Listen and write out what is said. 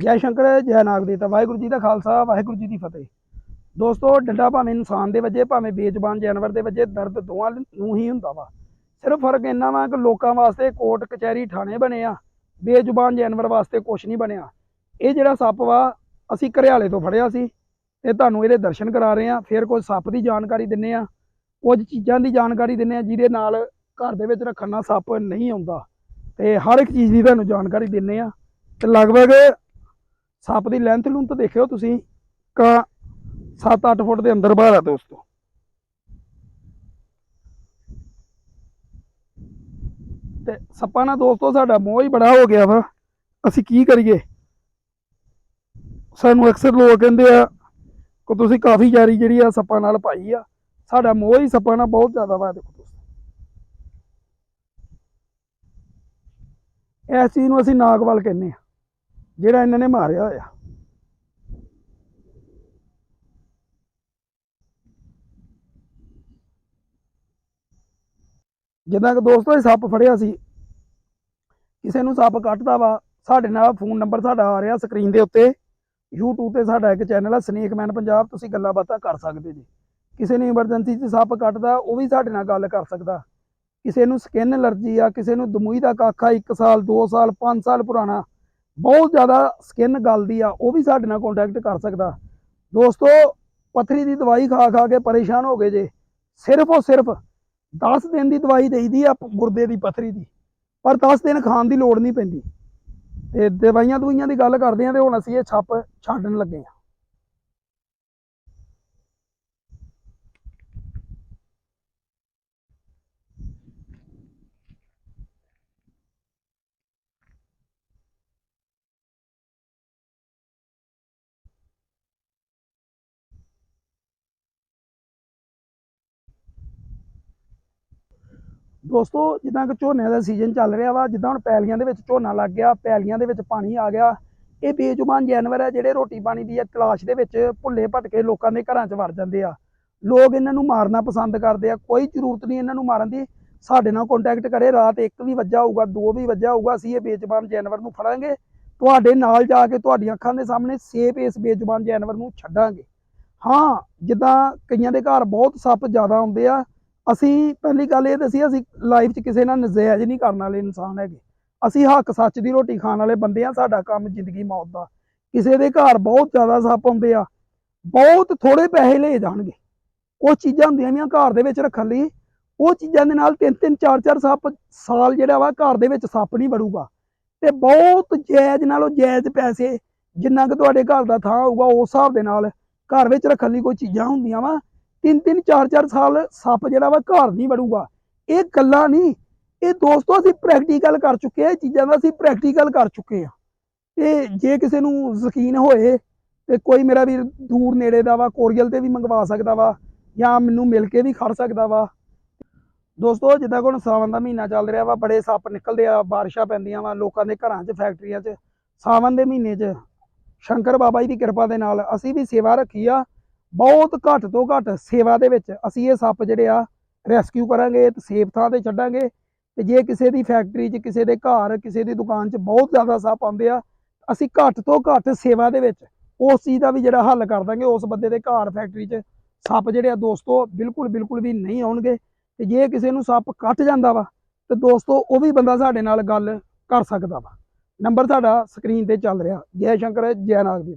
ਜੈ ਸ਼ੰਕਰ, ਜੈ ਨਾਗਦੇਵਤਾ ਵਾਹਿਗੁਰੂ ਜੀ ਦਾ ਖਾਲਸਾ, ਵਾਹਿਗੁਰੂ ਜੀ ਦੀ ਫਤਿਹ। ਦੋਸਤੋ, ਡੰਡਾ ਭਾਵੇਂ ਇਨਸਾਨ ਦੇ ਵਜੇ, ਭਾਵੇਂ ਬੇਜ਼ੁਬਾਨ ਜਾਨਵਰ ਦੇ ਵਜੇ, ਦਰਦ ਦੋਵਾਂ ਨੂੰ ਹੀ ਹੁੰਦਾ ਵਾ। ਸਿਰਫ ਫ਼ਰਕ ਇੰਨਾ ਵਾ ਕਿ ਲੋਕਾਂ ਵਾਸਤੇ ਕੋਰਟ, ਕਚਹਿਰੀ, ਥਾਣੇ ਬਣੇ ਆ। ਬੇਜ਼ੁਬਾਨ ਜਾਨਵਰ ਵਾਸਤੇ ਕੁਝ ਨਹੀਂ ਬਣਿਆ। ਇਹ ਜਿਹੜਾ ਸੱਪ ਵਾ, ਅਸੀਂ ਘਰਿਆਲੇ ਤੋਂ ਫੜਿਆ ਸੀ ਤੇ ਤੁਹਾਨੂੰ ਇਹਦੇ ਦਰਸ਼ਨ ਕਰਾ ਰਹੇ ਆ। ਫਿਰ ਕੁਝ ਸੱਪ ਦੀ ਜਾਣਕਾਰੀ ਦਿੰਨੇ ਆ। ਕੁਝ ਚੀਜ਼ਾਂ ਦੀ ਜਾਣਕਾਰੀ ਦਿੰਨੇ ਆ, ਜਿਹਦੇ ਨਾਲ ਘਰ ਦੇ ਵਿੱਚ ਰੱਖਣ ਨਾਲ ਸੱਪ ਨਹੀਂ ਆਉਂਦਾ। ਤੇ ਹਰ ਇੱਕ ਚੀਜ਼ ਦੀ ਤੁਹਾਨੂੰ ਜਾਣਕਾਰੀ ਦਿੰਨੇ ਆ। ਤੇ ਲਗਭਗ ਸੱਪ ਦੀ ਲੈਂਥ ਲੂੰਥ ਦੇਖਿਓ ਤੁਸੀਂ ਕਾ 7-8 ਫੁੱਟ ਦੇ ਅੰਦਰ ਬਾਹਰ ਆ ਦੋਸਤੋ ਤੇ। ਸੱਪਾਂ ਨਾਲ ਦੋਸਤੋ ਸਾਡਾ ਮੋਹ ਹੀ ਬੜਾ ਹੋ ਗਿਆ ਵਾ। ਅਸੀਂ ਕੀ ਕਰੀਏ? ਸਾਨੂੰ ਅਕਸਰ ਲੋਕ ਕਹਿੰਦੇ ਆ ਕਿ ਤੁਸੀਂ ਕਾਫੀ ਯਾਰੀ ਜਿਹੜੀ ਆ ਸੱਪਾਂ ਨਾਲ ਪਾਈ ਆ। ਸਾਡਾ ਮੋਹ ਹੀ ਸੱਪਾਂ ਨਾਲ ਬਹੁਤ ਜ਼ਿਆਦਾ ਵਾ ਦੇਖੋ ਦੋਸਤੋ। ਇਸ ਚੀਜ਼ ਨੂੰ ਅਸੀਂ ਨਾਗਵਾਲ ਕਹਿੰਦੇ ਆ। ਜਿਹੜਾ ਇਹਨਾਂ ਨੇ ਮਾਰਿਆ ਹੋਇਆ। ਜਿੱਦਾਂ ਕਿ ਦੋਸਤੋ, ਇਹ ਸੱਪ ਫੜਿਆ ਸੀ। ਕਿਸੇ ਨੂੰ ਸੱਪ ਕੱਟਦਾ ਵਾ, ਸਾਡੇ ਨਾਲ ਫੋਨ ਨੰਬਰ ਸਾਡਾ ਆ ਰਿਹਾ ਸਕਰੀਨ ਦੇ ਉੱਤੇ। YouTube ਤੇ ਸਾਡਾ ਇੱਕ ਚੈਨਲ ਆ ਸਨੇਕਮੈਨ ਪੰਜਾਬ ਤੁਸੀਂ ਗੱਲਾਂ ਬਾਤਾਂ ਕਰ ਸਕਦੇ ਜੀ। ਕਿਸੇ ਨੂੰ ਐਮਰਜੈਂਸੀ 'ਚ ਸੱਪ ਕੱਟਦਾ, ਉਹ ਵੀ ਸਾਡੇ ਨਾਲ ਗੱਲ ਕਰ ਸਕਦਾ। ਕਿਸੇ ਨੂੰ ਸਕਿਨ ਅਲਰਜੀ ਆ, ਕਿਸੇ ਨੂੰ ਦਮੂਈ ਦਾ ਕਾਖਾ 1 ਸਾਲ 2 ਸਾਲ 5 ਸਾਲ ਪੁਰਾਣਾ। ਬਹੁਤ ਜ਼ਿਆਦਾ ਸਕਿਨ ਗਲਦੀ ਆ, ਉਹ ਵੀ ਸਾਡੇ ਨਾਲ ਕੰਟੈਕਟ ਕਰ ਸਕਦਾ। ਦੋਸਤੋ, ਪਥਰੀ ਦੀ ਦਵਾਈ ਖਾ ਖਾ ਕੇ ਪਰੇਸ਼ਾਨ ਹੋ ਗਏ ਜੇ। ਸਿਰਫ ਔਰ ਸਿਰਫ 10 ਦਿਨ ਦੀ ਦਵਾਈ ਦੇਈਦੀ ਆ ਗੁਰਦੇ ਦੀ, ਪਥਰੀ ਦੀ। ਪਰ 10 ਦਿਨ ਖਾਣ ਦੀ ਲੋੜ ਨਹੀਂ ਪੈਂਦੀ। ਤੇ ਦਵਾਈਆਂ ਦਵਾਈਆਂ ਦੀ ਗੱਲ ਕਰਦੇ ਆ ਤੇ ਹੁਣ ਅਸੀਂ ਇਹ ਛੱਪ ਛੱਡਣ ਲੱਗੇ ਆ। ਦੋਸਤੋ, ਜਿੱਦਾਂ ਕਿ ਝੋਨੇ ਦਾ ਸੀਜ਼ਨ ਚੱਲ ਰਿਹਾ ਵਾ, ਜਿੱਦਾਂ ਹੁਣ ਪੈਲੀਆਂ ਦੇ ਵਿੱਚ ਝੋਨਾ ਲੱਗ ਗਿਆ, ਪੈਲੀਆਂ ਦੇ ਵਿੱਚ ਪਾਣੀ ਆ ਗਿਆ, ਇਹ ਬੇਜ਼ੁਬਾਨ ਜਾਨਵਰ ਹੈ ਜਿਹੜੇ ਰੋਟੀ ਪਾਣੀ ਦੀ ਤਲਾਸ਼ ਦੇ ਵਿੱਚ ਭੁੱਲੇ ਭਟਕੇ ਲੋਕਾਂ ਦੇ ਘਰਾਂ 'ਚ ਵੜ ਜਾਂਦੇ ਆ। ਲੋਕ ਇਹਨਾਂ ਨੂੰ ਮਾਰਨਾ ਪਸੰਦ ਕਰਦੇ ਆ, ਕੋਈ ਜ਼ਰੂਰਤ ਨਹੀਂ ਇਹਨਾਂ ਨੂੰ ਮਾਰਨ ਦੀ। ਸਾਡੇ ਨਾਲ ਕੰਟੈਕਟ ਕਰੇ, ਰਾਤ 1 ਵੀ ਵੱਜਾ ਹੋਊਗਾ 2 ਵੀ ਵੱਜਾ ਹੋਊਗਾ, ਅਸੀਂ ਇਹ ਬੇਜ਼ੁਬਾਨ ਜਾਨਵਰ ਨੂੰ ਫੜਾਂਗੇ। ਤੁਹਾਡੇ ਨਾਲ ਜਾ ਕੇ ਤੁਹਾਡੀਆਂ ਅੱਖਾਂ ਦੇ ਸਾਹਮਣੇ ਸੇਫ ਇਸ ਬੇਜ਼ੁਬਾਨ ਜਾਨਵਰ ਨੂੰ ਛੱਡਾਂਗੇ। ਹਾਂ, ਜਿੱਦਾਂ ਕਈਆਂ ਦੇ ਘਰ ਬਹੁਤ ਸੱਪ ਜ਼ਿਆਦਾ ਹੁੰਦੇ ਆ ਅਸੀਂ ਪਹਿਲੀ ਗੱਲ ਇਹ ਦੱਸੀ ਅਸੀਂ ਲਾਈਫ 'ਚ ਕਿਸੇ ਨਾਲ ਨਜਾਇਜ਼ ਨਹੀਂ ਕਰਨ ਵਾਲੇ ਇਨਸਾਨ ਹੈਗੇ। ਅਸੀਂ ਹੱਕ ਸੱਚ ਦੀ ਰੋਟੀ ਖਾਣ ਵਾਲੇ ਬੰਦੇ ਆ ਸਾਡਾ ਕੰਮ ਜ਼ਿੰਦਗੀ ਮੌਤ ਦਾ। ਕਿਸੇ ਦੇ ਘਰ ਬਹੁਤ ਜ਼ਿਆਦਾ ਸੱਪ ਹੁੰਦੇ ਆ, ਬਹੁਤ ਥੋੜੇ ਪੈਸੇ ਲਏ ਜਾਣਗੇ। ਉਹ ਚੀਜ਼ਾਂ ਹੁੰਦੀਆਂ ਵੀ ਘਰ ਦੇ ਵਿੱਚ ਰੱਖਣ ਲਈ। ਉਹ ਚੀਜ਼ਾਂ ਦੇ ਨਾਲ ਤਿੰਨ ਤਿੰਨ, ਚਾਰ ਚਾਰ ਸੱਪ ਸਾਲ ਜਿਹੜਾ ਵਾ ਘਰ ਦੇ ਵਿੱਚ ਸੱਪ ਨਹੀਂ ਵੜੂਗਾ। ਤੇ ਬਹੁਤ ਜਾਇਜ਼ ਨਾਲੋਂ ਜਾਇਜ਼ ਪੈਸੇ ਜਿੰਨਾ ਕਿ ਤੁਹਾਡੇ ਘਰ ਦਾ ਥਾਂ ਹੋਊਗਾ, ਉਸ ਹਿਸਾਬ ਦੇ ਨਾਲ ਘਰ ਵਿੱਚ ਰੱਖਣ ਲਈ ਕੋਈ ਚੀਜ਼ਾਂ ਹੁੰਦੀਆਂ ਵਾ। ਤਿੰਨ ਤਿੰਨ ਚਾਰ ਚਾਰ ਸਾਲ ਸੱਪ ਜਿਹੜਾ ਵਾ ਘਰ ਨਹੀਂ ਵੜੂਗਾ। ਇਹ ਗੱਲਾਂ ਨਹੀਂ। ਇਹ ਦੋਸਤੋ, ਅਸੀਂ ਪ੍ਰੈਕਟੀਕਲ ਕਰ ਚੁੱਕੇ ਆ ਇਹ ਚੀਜ਼ਾਂ ਦਾ ਅਸੀਂ ਪ੍ਰੈਕਟੀਕਲ ਕਰ ਚੁੱਕੇ ਆ ਤੇ ਜੇ ਕਿਸੇ ਨੂੰ ਯਕੀਨ ਹੋਏ ਤੇ ਕੋਈ ਮੇਰਾ ਵੀਰ ਦੂਰ ਨੇੜੇ ਦਾ ਵਾ, ਕੋਰੀਅਲ ਤੇ ਵੀ ਮੰਗਵਾ ਸਕਦਾ ਵਾ ਜਾਂ ਮੈਨੂੰ ਮਿਲ ਕੇ ਵੀ ਖੜ ਸਕਦਾ ਵਾ। ਦੋਸਤੋ, ਜਿੱਦਾਂ ਕਿ ਹੁਣ ਸਾਵਨ ਦਾ ਮਹੀਨਾ ਚੱਲ ਰਿਹਾ ਵਾ, ਬੜੇ ਸੱਪ ਨਿਕਲਦੇ ਆ, ਬਾਰਿਸ਼ਾਂ ਪੈਂਦੀਆਂ ਵਾ ਲੋਕਾਂ ਦੇ ਘਰਾਂ 'ਚ, ਫੈਕਟਰੀਆਂ 'ਚ। ਸਾਵਨ ਦੇ ਮਹੀਨੇ 'ਚ ਸ਼ੰਕਰ ਬਾਬਾ ਜੀ ਦੀ ਕਿਰਪਾ ਦੇ ਨਾਲ ਅਸੀਂ ਵੀ ਸੇਵਾ ਰੱਖੀ ਆ। ਬਹੁਤ ਘੱਟ ਤੋਂ ਘੱਟ ਸੇਵਾ ਦੇ ਵਿੱਚ ਅਸੀਂ ਇਹ ਸੱਪ ਜਿਹੜੇ ਆ ਰੈਸਕਿਊ ਕਰਾਂਗੇ ਤੇ ਸੇਫ ਥਾਂ ਤੇ ਛੱਡਾਂਗੇ। ਤੇ ਜੇ ਕਿਸੇ ਦੀ ਫੈਕਟਰੀ 'ਚ, ਕਿਸੇ ਦੇ ਘਰ, ਕਿਸੇ ਦੀ ਦੁਕਾਨ 'ਚ ਬਹੁਤ ਜ਼ਿਆਦਾ ਸੱਪ ਆਉਂਦੇ ਆ, ਅਸੀਂ ਘੱਟ ਤੋਂ ਘੱਟ ਸੇਵਾ ਦੇ ਵਿੱਚ ਉਸ ਚੀਜ਼ ਦਾ ਵੀ ਜਿਹੜਾ ਹੱਲ ਕਰ ਦਾਂਗੇ, ਉਸ ਬੰਦੇ ਦੇ ਘਰ ਫੈਕਟਰੀ 'ਚ ਸੱਪ ਜਿਹੜੇ ਆ ਦੋਸਤੋ ਬਿਲਕੁਲ ਬਿਲਕੁਲ ਵੀ ਨਹੀਂ ਆਉਣਗੇ। ਤੇ ਜੇ ਕਿਸੇ ਨੂੰ ਸੱਪ ਕੱਟ ਜਾਂਦਾ ਵਾ, ਤੇ ਦੋਸਤੋ ਉਹ ਵੀ ਬੰਦਾ ਸਾਡੇ ਨਾਲ ਗੱਲ ਕਰ ਸਕਦਾ ਵਾ। ਨੰਬਰ ਸਾਡਾ ਸਕਰੀਨ ਤੇ ਚੱਲ ਰਿਹਾ। ਜੈ ਸ਼ੰਕਰ, ਜੈ ਨਾਗਦੇਵ